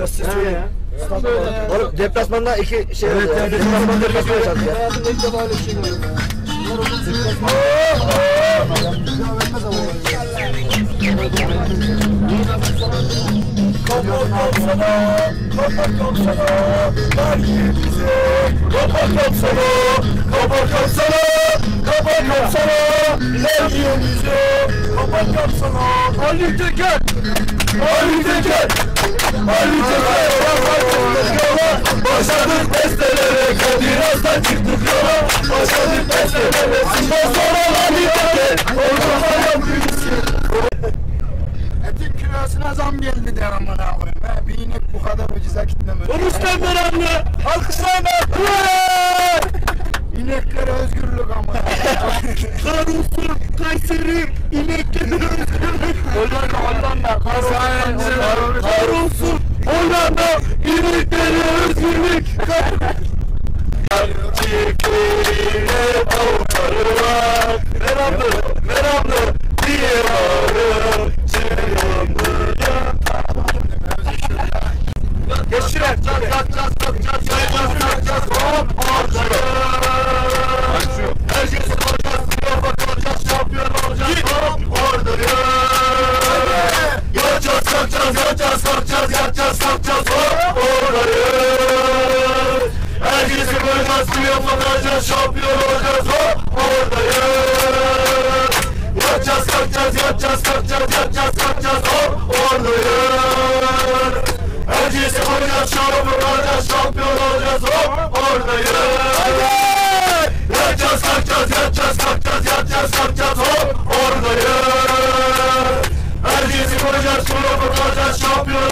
ama siz söyleyin. Oğlum deplasmanda iki şey oldu ya. Deplasmanda bir maç yaşadık ya. Hayatımda ilk defa öyle bir şey bize. Kapak kapsana, kapak kapsana, kapak kapsana, belki bize. Kapak kapsana, Ali Teker, Ali Teker. Başladık bestelere, Kadir Has'tan çıktık yola. Başladık bestelere, bundan sonra Teker. Ortada yapıyoruz. Etin kilosuna zam geldi de amına koyayım. ha. Bir inek bu kadar ucuza gitmemeli. Konuştan önemli. Alkışlarla. İneklere özgürlük amına. Kahrolsun Kayseri inekleri özgürlük. Avukları var. Meramlı, meramlı diye bağırır. Çırpındıya. Geçiren. Çat çat çat çat çat çat çat çat hop ortaya. Herkes olacağız, playoff'a kalacağız, şampiyon olacağız, hop oradayız. Yatacağız, kalkacağız, yatacağız, kalkacağız, yatacağız, kalkacağız, hop oradayız. Koyacağız, playoff'a kalacağız, şampiyon olacağız, hop oradayız. Yatacağız, kalkacağız, yatacağız, kalkacağız, yatacağız, kalkacağız, hop oradayız. Herkesi koyacağız, şampiyon olacağız, şampiyon olacağız, hop oradayız. Yatacağız kalkacağız yatacağız kalkacağız yatacağız kalkacağız hop oradayız. Herkesi kurtaracağız şampiyon olacağız hop